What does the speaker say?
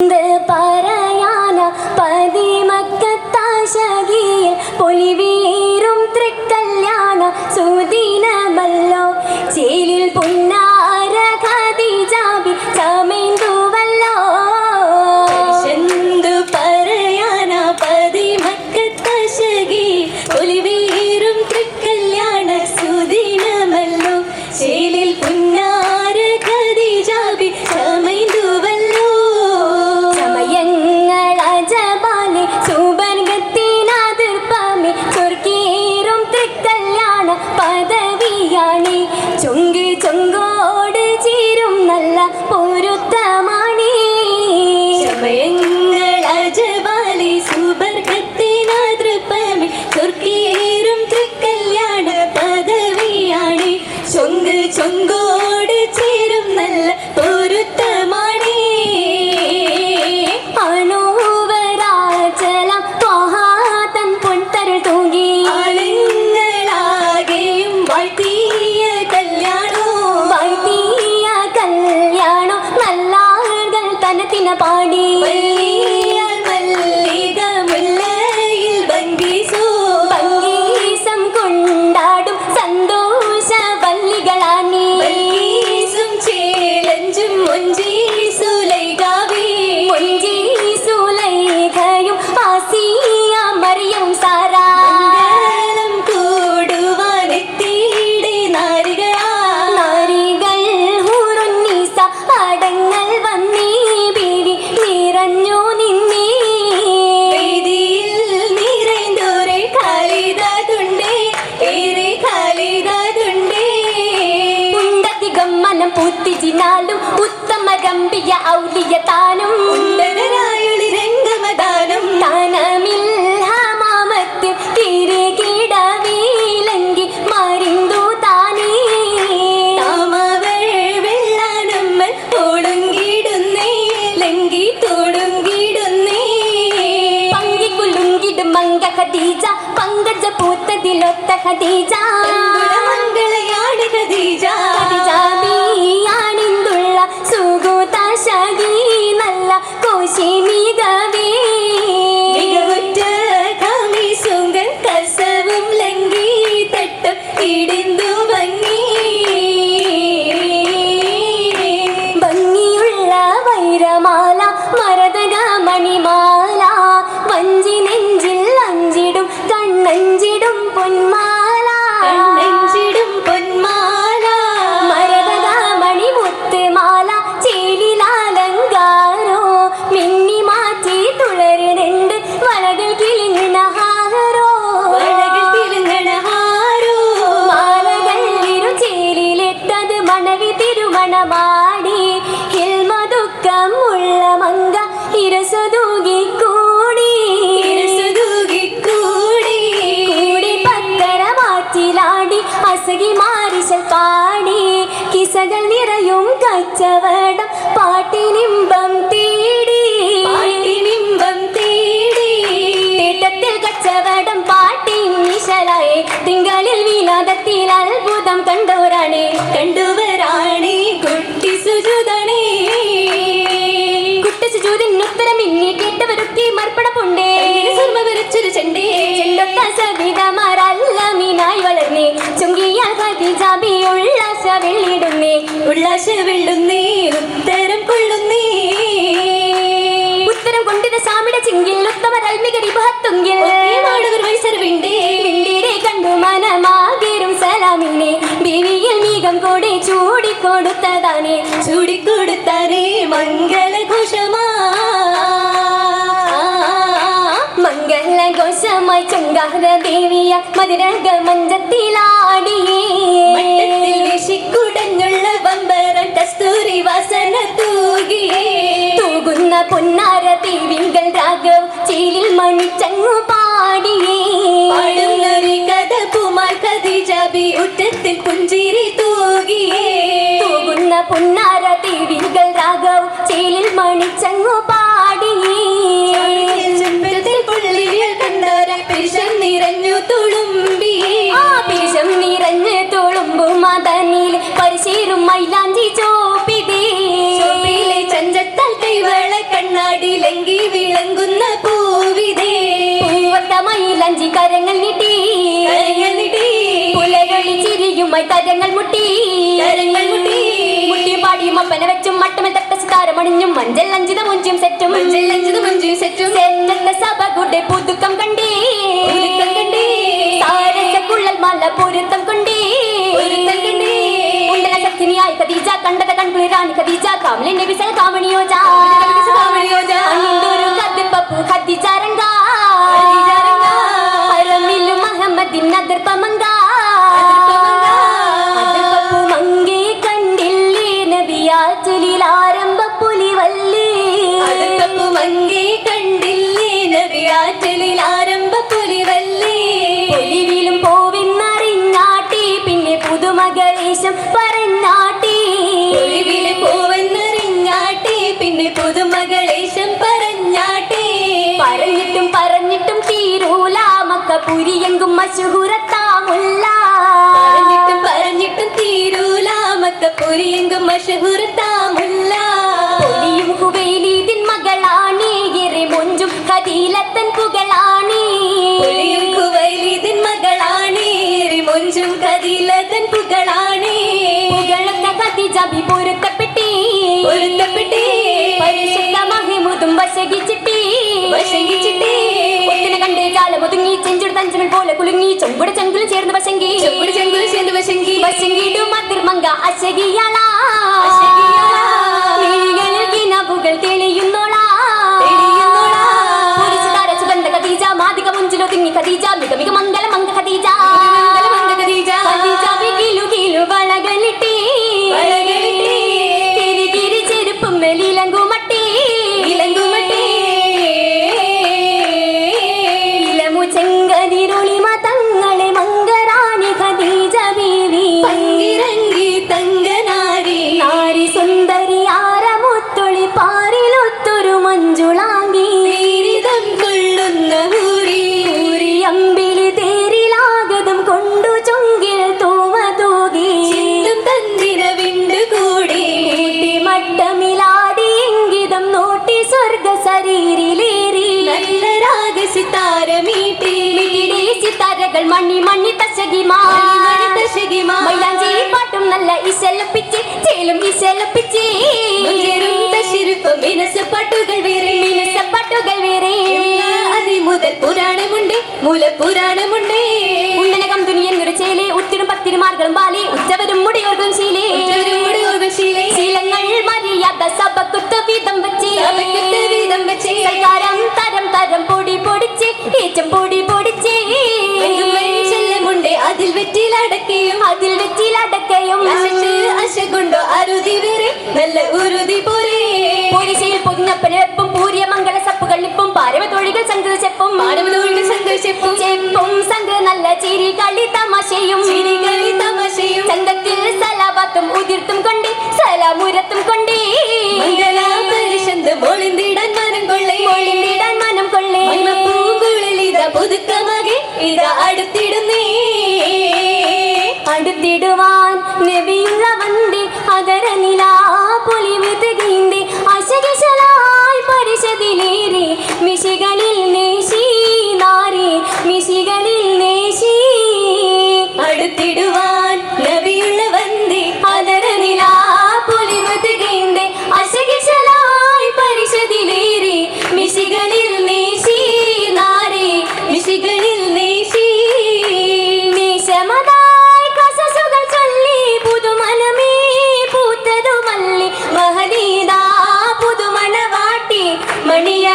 இந்த பறையான பதிமக்கத்தாசகியில் பொலிவி നല്ലാകൾ തനത്തിന പാടി മനം പൂത്തിജിനാലും ഉത്തമ ഗംഭീയ ഔലിയ താനും. മരിന്തു താമവൾ ലങ്കി പങ്കിക്കുലുങ്കിടും മങ്ക ഖദീജ പങ്കജ പൂത്തതിലൊത്ത ഖദീജ മാറിശൽ പാടി കിസകൾ നിറയും കച്ചവടം പാട്ടിനിമ്പം തേടി. നിമ്പം തേടി. തീട്ടത്തിൽ കച്ചവടം പാട്ടി നിശലായി. തിങ്കളിൽ വിനോദത്തിൽ അത്ഭുതം കണ്ടോരാണേ കണ്ടുവരാണേ കുട്ടി സുജുതണേ ഉല്ലാശ വെള്ളുന്നേ ഉത്തരം കൊള്ളുന്നേ ഉത്തരം കൊണ്ടിത സാമിട ചിങ്കിൽ ഉത്തമരൽമികരി ബഹത്തുങ്കിൽ മാടവർ വൈസരവിണ്ടേ പിണ്ടീരെ കണ്ടു മനമാകേരും സലാമിനെ. ബിവിയിൽ മീകം കൂടെ ചൂടിക്കൊടുത്തതാണേ ചൂടിക്കൊടുത്താരേ മംഗളഘോഷമാ. മംഗളഘോഷമായി ചുങ്കാര ദേവിയ മധുരക മഞ്ചത്തിലാടി മട്ടത്തിൽ വീശിക്കുടഞ്ഞുള്ള വമ്പരം കസ്തൂരി വാസന തൂകിയേ. തൂകുന്ന പൊന്നാര ദേവികൾ രാഗം ചീലിൽ മണിച്ചങ്ങു പാടിയേ. പാടുന്നൊരു കഥ പുമാർ ഖദീജാബി ഉറ്റത്തിൽ പുഞ്ചിരി തൂകിയേ. തൂകുന്ന പൊന്നാര വിളങ്ങുന്ന പൂവിതേ പൂവത്തമയിലഞ്ചി കരങ്ങൾ നീട്ടി കരങ്ങൾ നീട്ടി. പുലകളി ചിരിയുമായി തരങ്ങൾ മുട്ടി കരങ്ങൾ മുട്ടി. മുട്ടി പാടിയും ഒപ്പന വെച്ചും മട്ടമെ തട്ട സിതാരമണിഞ്ഞും മഞ്ചൽ അഞ്ചിത മുഞ്ചും സെറ്റും മഞ്ചൽ അഞ്ചിത മുഞ്ചും സെറ്റും സെറ്റത്തെ സഭകളുടെ പുതുക്കം കണ്ടേ കണ്ടേ. സാരസക്കുള്ളൽ മല പൊരുത്തം കൊണ്ടേ പൊരുത്തം കണ്ടേ. ഉണ്ടന സഖിനിയായി കദീജ കണ്ടത കൺകുളിരാണി കദീജ കാമലിന്റെ വിസൽ കാമണിയോജ. പുതുമകളേശം പറഞ്ഞാട്ടി ഒളിവിൽ പോവെന്നറിഞ്ഞാട്ടി പിന്നെ പുതുമകളേശം പറഞ്ഞാട്ടി. പറഞ്ഞിട്ടും പറഞ്ഞിട്ടും തീരൂല മക്ക പുരിയെങ്കും മശുഹുറത്താമുല്ല പറഞ്ഞിട്ടും പറഞ്ഞിട്ടും തീരൂല മക്കപ്പൊരിയെങ്കും മഷഹുറത്താമുല്ല പൊലിയും ഹുബൈലീദിൻ മകളാണി എറി മൊഞ്ചും കദീലത്തൻ പുകളാണി. ഒളിയും കുവൈലിതിൻ മകളാണി മൊഞ്ചും കതിലതൻ പുകളാണി. കതിജബി പൊരുത്തപ്പെട്ടി. പൊരുത്തപ്പെട്ടി. പരിശുദ്ധ മഹിമുതും വശകിച്ചിട്ടി. വശകിച്ചിട്ടി. കണ്ട് ജാലമൊതുങ്ങി ചെഞ്ചുട് തഞ്ചമിൽ പോലെ കുലുങ്ങി. ചൊങ്കുട ചെങ്കിൽ ചേർന്ന് വശങ്കി. ചെമ്പുടി ചെങ്കുൽ ചെന്ന് വശങ്കി. വശങ്കിടും അതിർമങ്ക അശകിയാളാ. അശകിയാളാ. കിനബുകൾ തെളിയുന്നോളാ. തെളിയുന്നോളാ. സുഗന്ധ ഖദീജ മാതിക മുഞ്ചിലൊതുങ്ങി ഖദീജ സിതാരകൾ മണ്ണി മണ്ണി തശകിമാ. മണിതശകിമാ. മൈലാഞ്ചി പാട്ടും നല്ല ഇശലപ്പിച്ച് ചേലും ഇശലപ്പിച്ച്. മിനസപ്പാട്ടുകൾ വേറെ. മിനുസപ്പാട്ടുകൾ വേറെ. അതി മുതൽ പുരാണമുണ്ട് മൂലപുരാണമുണ്ട് ഉണ്ടനകം തുനിയെന്നൊരു ചേലെ ഉത്തിരും പത്തിരും മാർഗളും ബാലി ഉച്ചവരും മുടിയോർക്കും ശീലേ. ശീലങ്ങൾ മര്യാദ സഭക്കുത്ത് വീതം വെച്ച്. വീതം വെച്ച്. സൽക്കാരം தெப்பும் சங்கு நல்ல சிரிகளி தமாஷையும் சிரிகளி தமாஷையும் சங்கத்தில் சலாபாத்தும் உதிர்த்தும் கொண்டே சலாமுரத்தும் கொண்டே. மங்கள மொழிந்திடன் மனம் கொள்ளை. மொழிந்திடன் மனம் கொள்ளை. பூங்குழல் இத புதுக்கமாக இத அடுத்திடுமே. அடுத்திடுவான் நெபியுள்ள manía.